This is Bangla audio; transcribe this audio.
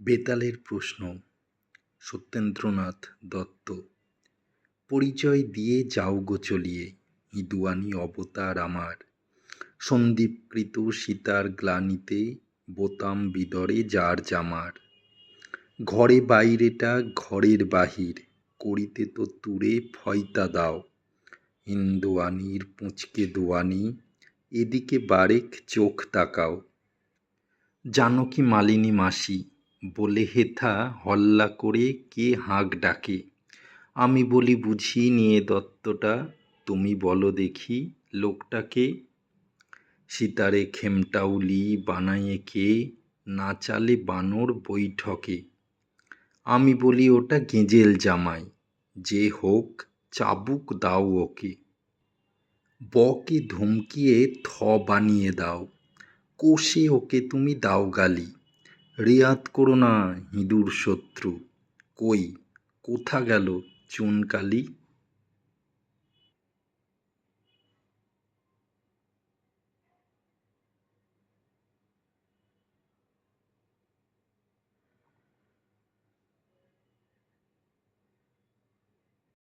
বেতালের প্রশ্ন, সত্যেন্দ্রনাথ দত্ত। পরিচয় দিয়ে যাও গো চলিয়ে ইদুয়ানি অবতার আমার। সন্দীপকৃত সীতার গ্লানিতে বোতাম বিদরে যার জামার। ঘরে বাইরেটা ঘরের বাহির, করিতে তো তুরে ফয়তা দাও। হিন্দুয়ানির পুঁচকে দোয়ানি, এদিকে বারেক চোখ তাকাও। জানকী মালিনী মাসি বলে হেথা হল্লা করে কে হাঁক ডাকে? আমি বলি, বুঝি নিয়ে দত্তটা, তুমি বলো দেখি লোকটাকে। সিতারে খেমটাউলি বানায়ে কে না চালে বানর বৈঠকে। আমি বলি, ওটা গেঁজেল জামাই, যে হোক চাবুক দাও ওকে। বকে ধমকিয়ে থ বানিয়ে দাও, কষে ওকে তুমি দাও গালি। রেয়াত করো না হিঁদুর শত্রু। কই কোথা গেল চুনকালি?